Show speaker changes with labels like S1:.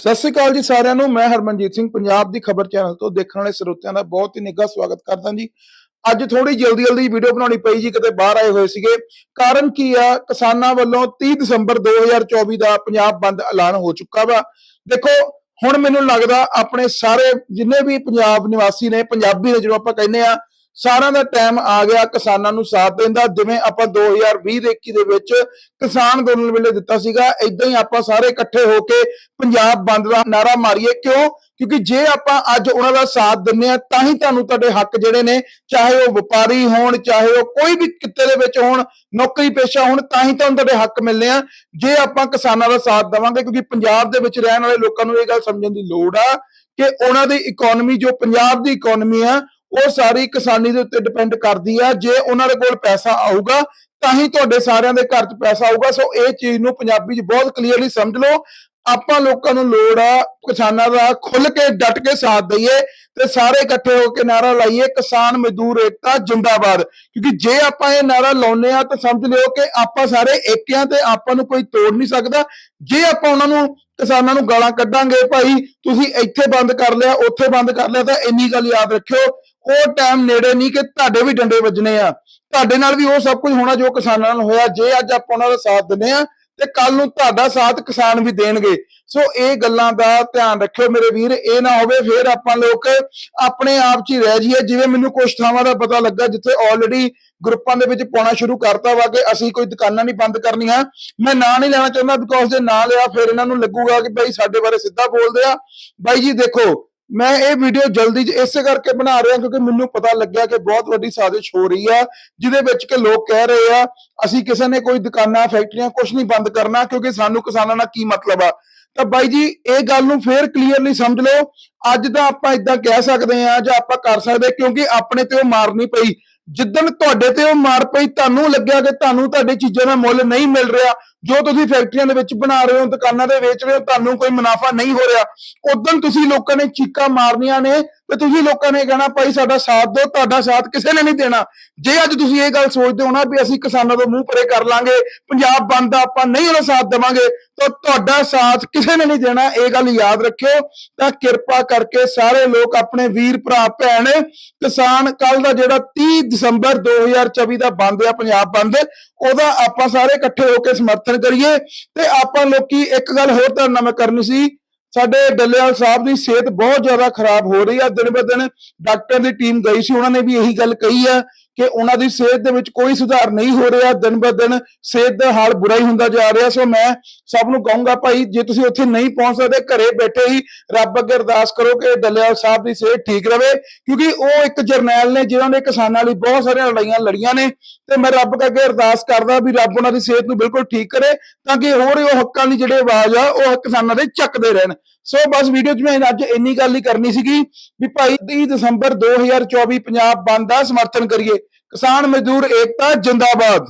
S1: ਸਤਿ ਸ਼੍ਰੀ ਅਕਾਲ ਜੀ ਸਾਰਿਆਂ ਨੂੰ, ਮੈਂ ਹਰਮਨਜੀਤ ਸਿੰਘ, ਪੰਜਾਬ ਦੀ ਖਬਰ ਚੈਨਲ ਤੋਂ ਦੇਖਣ ਵਾਲੇ ਸਰੋਤਿਆਂ ਦਾ ਬਹੁਤ ਹੀ ਨਿੱਘਾ ਸਵਾਗਤ ਕਰਦਾ ਜੀ। ਅੱਜ ਥੋੜੀ ਜਲਦੀ ਜਲਦੀ ਵੀਡੀਓ ਬਣਾਉਣੀ ਪਈ ਜੀ, ਕਿਤੇ ਬਾਹਰ ਆਏ ਹੋਏ ਸੀਗੇ। ਕਾਰਨ ਕੀ ਆ? ਕਿਸਾਨਾਂ ਵੱਲੋਂ 30 ਦਸੰਬਰ 2024 ਦਾ ਪੰਜਾਬ ਬੰਦ ਐਲਾਨ ਹੋ ਚੁੱਕਾ ਵਾ। ਦੇਖੋ, ਹੁਣ ਮੈਨੂੰ ਲੱਗਦਾ ਆਪਣੇ ਸਾਰੇ ਜਿੰਨੇ ਵੀ ਪੰਜਾਬ ਨਿਵਾਸੀ ਨੇ, ਪੰਜਾਬੀ ਨੇ, ਜਿਹਨੂੰ ਆਪਾਂ ਕਹਿੰਦੇ ਆ ਸਾਰਿਆਂ ਦਾ ਟਾਈਮ ਆ ਗਿਆ ਕਿਸਾਨਾਂ ਨੂੰ ਸਾਥ ਦੇਣ ਦਾ। ਜਿਵੇਂ ਆਪਾਂ 2020 ਦੇ 21 ਦੇ ਵਿੱਚ ਕਿਸਾਨ ਅੰਦੋਲਨ ਵੇਲੇ ਦਿੱਤਾ ਸੀਗਾ ਇਦਾਂ ਹੀ ਆਪਾਂ ਸਾਰੇ ਇਕੱਠੇ ਹੋ ਕੇ ਪੰਜਾਬ ਬੰਦ ਦਾ ਨਾਰਾ ਮਾਰੀਏ। ਕਿਉਂ? ਕਿਉਂਕਿ ਜੇ ਆਪਾਂ ਅੱਜ ਉਹਨਾਂ ਦਾ ਸਾਥ ਦਿੰਨੇ ਆ ਤਾਂ ਹੀ ਤੁਹਾਨੂੰ ਤੁਹਾਡੇ ਹੱਕ ਜਿਹੜੇ ਨੇ, ਚਾਹੇ ਉਹ ਵਪਾਰੀ ਹੋਣ, ਚਾਹੇ ਉਹ ਕੋਈ ਵੀ ਕਿੱਤੇ ਦੇ ਵਿੱਚ ਹੋਣ, ਨੌਕਰੀ ਪੇਸ਼ਾ ਹੋਣ, ਤਾਂ ਹੀ ਤੁਹਾਨੂੰ ਤੁਹਾਡੇ ਹੱਕ ਮਿਲਨੇ ਆ। ਜੇ ਆਪਾਂ ਕਿਸਾਨਾਂ ਦਾ ਸਾਥ ਦੇਵਾਂਗੇ, ਕਿਉਂਕਿ ਪੰਜਾਬ ਦੇ ਵਿੱਚ ਰਹਿਣ ਵਾਲੇ ਲੋਕਾਂ ਨੂੰ ਇਹ ਗੱਲ ਸਮਝਣ ਦੀ ਲੋੜ ਆ ਕਿ ਉਹਨਾਂ ਦੀ ਇਕਨੋਮੀ ਜੋ ਪੰਜਾਬ ਦੀ ਇਕਨੋਮੀ ਆ ਉਹ ਸਾਰੀ ਕਿਸਾਨੀ ਦੇ ਉੱਤੇ ਡਿਪੈਂਡ ਕਰਦੀ ਆ। ਜੇ ਉਹਨਾਂ ਦੇ ਕੋਲ ਪੈਸਾ ਆਊਗਾ, ਤਾਂ ਹੀ ਤੁਹਾਡੇ ਸਾਰਿਆਂ ਦੇ ਘਰ 'ਚ ਪੈਸਾ ਆਊਗਾ। ਸੋ ਇਹ ਚੀਜ਼ ਨੂੰ ਪੰਜਾਬੀ 'ਚ ਬਹੁਤ ਕਲੀਅਰਲੀ ਸਮਝ ਲਓ। ਆਪਾਂ ਲੋਕਾਂ ਨੂੰ ਲੋੜ ਆ ਕਿਸਾਨਾਂ ਦਾ ਖੁੱਲ ਕੇ, ਡਟ ਕੇ ਸਾਥ ਦਈਏ ਤੇ ਸਾਰੇ ਇਕੱਠੇ ਹੋ ਕੇ ਨਾਰਾ ਲਾਈਏ ਕਿਸਾਨ ਮਜ਼ਦੂਰ ਏਕਤਾ ਜਿੰਦਾਬਾਦ। ਕਿਉਂਕਿ ਜੇ ਆਪਾਂ ਇਹ ਨਾਰਾ ਲਾਉਨੇ ਆ ਤਾਂ ਸਮਝ ਲਿਓ ਕਿ ਆਪਾਂ ਸਾਰੇ ਏਕਿਆਂ ਤੇ ਆਪਾਂ ਨੂੰ ਕੋਈ ਤੋੜ ਨਹੀਂ ਸਕਦਾ। ਜੇ ਆਪਾਂ ਉਹਨਾਂ ਨੂੰ, ਕਿਸਾਨਾਂ ਨੂੰ ਗਾਲਾਂ ਕੱਢਾਂਗੇ, ਭਾਈ ਤੁਸੀਂ ਇੱਥੇ ਬੰਦ ਕਰ ਲਿਆ, ਉੱਥੇ ਬੰਦ ਕਰ ਲਿਆ, ਤਾਂ ਇੰਨੀ ਗੱਲ ਯਾਦ ਰੱਖਿਓ। ਉਹ ਟਾਈਮ ਨੇੜੇ ਨਹੀਂ ਕਿ ਤੁਹਾਡੇ ਵੀ ਡੰਡੇ ਵੱਜਣੇ ਆ। ਤੁਹਾਡੇ ਨਾਲ ਵੀ ਉਹ ਸਭ ਕੁਝ ਹੋਣਾ ਜੋ ਕਿਸਾਨਾਂ ਨਾਲ ਹੋਇਆ। ਜੇ ਅੱਜ ਆਪਾਂ ਉਹਨਾਂ ਦਾ ਸਾਥ ਦਿੰਦੇ ਆ ਤੇ ਕੱਲ ਨੂੰ ਤੁਹਾਡਾ ਸਾਥ ਕਿਸਾਨ ਵੀ ਦੇਣਗੇ। ਸੋ ਇਹ ਗੱਲਾਂ ਦਾ ਧਿਆਨ ਰੱਖਿਓ ਮੇਰੇ ਵੀਰ, ਇਹ ਨਾ ਹੋਵੇ ਫਿਰ ਆਪਾਂ ਲੋਕ ਆਪਣੇ ਆਪ 'ਚ ਹੀ ਰਹਿ ਜਾਈਏ। ਜਿਵੇਂ ਮੈਨੂੰ ਕੁਝ ਥਾਵਾਂ ਦਾ ਪਤਾ ਲੱਗਾ ਜਿੱਥੇ ਆਲਰੇਡੀ ਗਰੁੱਪਾਂ ਦੇ ਵਿੱਚ ਪਾਉਣਾ ਸ਼ੁਰੂ ਕਰਤਾ ਵਾ ਕਿ ਅਸੀਂ ਕੋਈ ਦੁਕਾਨਾਂ ਨਹੀਂ ਬੰਦ ਕਰਨੀਆਂ। ਮੈਂ ਨਾਂ ਨਹੀਂ ਲੈਣਾ ਚਾਹੁੰਦਾ ਬਿਕੋਜ਼ ਜੇ ਨਾਂ ਲਿਆ ਫਿਰ ਇਹਨਾਂ ਨੂੰ ਲੱਗੂਗਾ ਕਿ ਭਾਈ ਸਾਡੇ ਬਾਰੇ ਸਿੱਧਾ ਬੋਲਦੇ ਆ। ਬਾਈ ਜੀ ਦੇਖੋ ਮੈਂ ਇਹ ਵੀਡੀਓ ਜਲਦੀ ਚ ਇਸੇ ਕਰਕੇ ਬਣਾ ਰਿਹਾ ਕਿਉਂਕਿ ਮੈਨੂੰ ਪਤਾ ਲੱਗਿਆ ਕਿ ਬਹੁਤ ਵੱਡੀ ਸਾਜ਼ਿਸ਼ ਹੋ ਰਹੀ ਆ, ਜਿਹਦੇ ਵਿੱਚ ਕਿ ਲੋਕ ਕਹਿ ਰਹੇ ਆ, ਅਸੀਂ ਕਿਸੇ ਨੇ ਕੋਈ ਦੁਕਾਨਾਂ, ਫੈਕਟਰੀਆਂ ਕੁਝ ਨਹੀਂ ਬੰਦ ਕਰਨਾ ਕਿਉਂਕਿ ਸਾਨੂੰ ਕਿਸਾਨਾਂ ਨਾਲ ਕੀ ਮਤਲਬ ਆ। ਤਾਂ ਬਾਈ ਜੀ, ਇਹ ਗੱਲ ਨੂੰ ਫੇਰ ਕਲੀਅਰਲੀ ਸਮਝ ਲਓ। ਅੱਜ ਤਾਂ ਆਪਾਂ ਇਦਾਂ ਕਹਿ ਸਕਦੇ ਆ ਜਾਂ ਆਪਾਂ ਕਰ ਸਕਦੇ ਕਿਉਂਕਿ ਆਪਣੇ ਤੇ ਉਹ ਮਾਰ ਨਹੀਂ ਪਈ। ਜਿੱਦਣ ਤੁਹਾਡੇ ਤੇ ਉਹ ਮਾਰ ਪਈ, ਤੁਹਾਨੂੰ ਲੱਗਿਆ ਕਿ ਤੁਹਾਨੂੰ ਤੁਹਾਡੇ ਚੀਜ਼ਾਂ ਦਾ ਮੁੱਲ ਨਹੀਂ ਮਿਲ ਰਿਹਾ ਜੋ ਤੁਸੀਂ ਫੈਕਟਰੀਆਂ ਦੇ ਵਿੱਚ ਬਣਾ ਰਹੇ ਹੋ, ਦੁਕਾਨਾਂ ਦੇ ਵੇਚ ਰਹੇ ਹੋ, ਤੁਹਾਨੂੰ ਕੋਈ ਮੁਨਾਫਾ ਨਹੀਂ ਹੋ ਰਿਹਾ। ਉਦੋਂ ਤੁਸੀਂ ਲੋਕਾਂ ਨੇ ਚੀਕਾਂ ਮਾਰਨੀਆਂ ਨੇ ਤੇ ਤੁਸੀਂ ਲੋਕਾਂ ਨੇ ਕਹਿਣਾ, ਭਾਈ ਸਾਡਾ ਸਾਥ ਦਿਓ, ਤੁਹਾਡਾ ਸਾਥ ਕਿਸੇ ਨੇ ਨਹੀਂ ਦੇਣਾ। ਜੇ ਅੱਜ ਤੁਸੀਂ ਇਹ ਗੱਲ ਸੋਚਦੇ ਹੋ ਨਾ ਵੀ ਅਸੀਂ ਕਿਸਾਨਾਂ ਤੋਂ ਮੂੰਹ ਪਰੇ ਕਰ ਲਾਂਗੇ, ਪੰਜਾਬ ਬੰਦ ਦਾ ਆਪਾਂ ਨਹੀਂ ਉਹਦਾ ਸਾਥ ਦੇਵਾਂਗੇ, ਤਾਂ ਤੁਹਾਡਾ ਸਾਥ ਕਿਸੇ ਨੇ ਨਹੀਂ ਦੇਣਾ, ਇਹ ਗੱਲ ਯਾਦ ਰੱਖਿਓ। ਤਾਂ ਕਿਰਪਾ ਕਰਕੇ ਸਾਰੇ ਲੋਕ ਆਪਣੇ ਵੀਰ, ਭਰਾ, ਭੈਣ, ਕਿਸਾਨ ਕੱਲ ਦਾ ਜਿਹੜਾ 30 ਦਸੰਬਰ 2024 ਦਾ ਬੰਦ ਆ, ਪੰਜਾਬ ਬੰਦ, ਉਹਦਾ ਆਪਾਂ ਸਾਰੇ ਇਕੱਠੇ ਹੋ ਕੇ ਸਮਰਥਨ ਕਰੀਏ ਤੇ ਆਪਾਂ ਲੋਕੀ ਇੱਕ ਗੱਲ ਹੋਰ ਤੁਹਾਡੇ ਨਾਲ ਮੈਂ ਕਰਨੀ ਸੀ, ਸਾਡੇ ਡੱਲੇਵਾਲ ਸਾਹਿਬ ਦੀ ਸਿਹਤ ਬਹੁਤ ਜ਼ਿਆਦਾ ਖਰਾਬ ਹੋ ਰਹੀ ਆ, ਦਿਨ ਬ ਦਿਨ ਡਾਕਟਰ ਦੀ ਟੀਮ ਗਈ ਸੀ, ਉਹਨਾਂ ਨੇ ਵੀ ਇਹੀ ਗੱਲ ਕਹੀ ਆ ਕਿ ਉਹਨਾਂ ਦੀ ਸਿਹਤ ਦੇ ਵਿੱਚ ਕੋਈ ਸੁਧਾਰ ਨਹੀਂ ਹੋ ਰਿਹਾ, ਦਿਨ ਬ ਦਿਨ ਸਿਹਤ ਦਾ ਹਾਲ ਬੁਰਾ ਹੀ ਹੁੰਦਾ ਜਾ ਰਿਹਾ। ਸੋ ਮੈਂ ਸਭ ਨੂੰ ਕਹੂੰਗਾ ਭਾਈ, ਜੇ ਤੁਸੀਂ ਉੱਥੇ ਨਹੀਂ ਪਹੁੰਚ ਸਕਦੇ, ਘਰੇ ਬੈਠੇ ਹੀ ਰੱਬ ਅੱਗੇ ਅਰਦਾਸ ਕਰੋ ਕਿ ਡੱਲੇਵਾਲ ਸਾਹਿਬ ਦੀ ਸਿਹਤ ਠੀਕ ਰਵੇ, ਕਿਉਂਕਿ ਉਹ ਇੱਕ ਜਰਨੈਲ ਨੇ, ਜਿਨ੍ਹਾਂ ਨੇ ਕਿਸਾਨਾਂ ਲਈ ਬਹੁਤ ਸਾਰੀਆਂ ਲੜਾਈਆਂ ਲੜੀਆਂ ਨੇ। ਤੇ ਮੈਂ ਰੱਬ ਅੱਗੇ ਅਰਦਾਸ ਕਰਦਾ ਵੀ ਰੱਬ ਉਹਨਾਂ ਦੀ ਸਿਹਤ ਨੂੰ ਬਿਲਕੁਲ ਠੀਕ ਕਰੇ, ਤਾਂ ਕਿ ਹੋਰ ਉਹ ਹੱਕਾਂ ਦੀ ਜਿਹੜੇ ਆਵਾਜ਼ ਆ, ਉਹ ਕਿਸਾਨਾਂ ਦੇ ਚੱਕਦੇ ਰਹਿਣ। ਸੋ ਬਸ ਵੀਡੀਓ 'ਚ ਮੈਂ ਅੱਜ ਇੰਨੀ ਗੱਲ ਹੀ ਕਰਨੀ ਸੀਗੀ ਵੀ ਭਾਈ 30 ਦਸੰਬਰ 2024 ਪੰਜਾਬ ਬੰਦ ਦਾ ਸਮਰਥਨ ਕਰੀਏ। ਕਿਸਾਨ ਮਜ਼ਦੂਰ ਏਕਤਾ ਜਿੰਦਾਬਾਦ।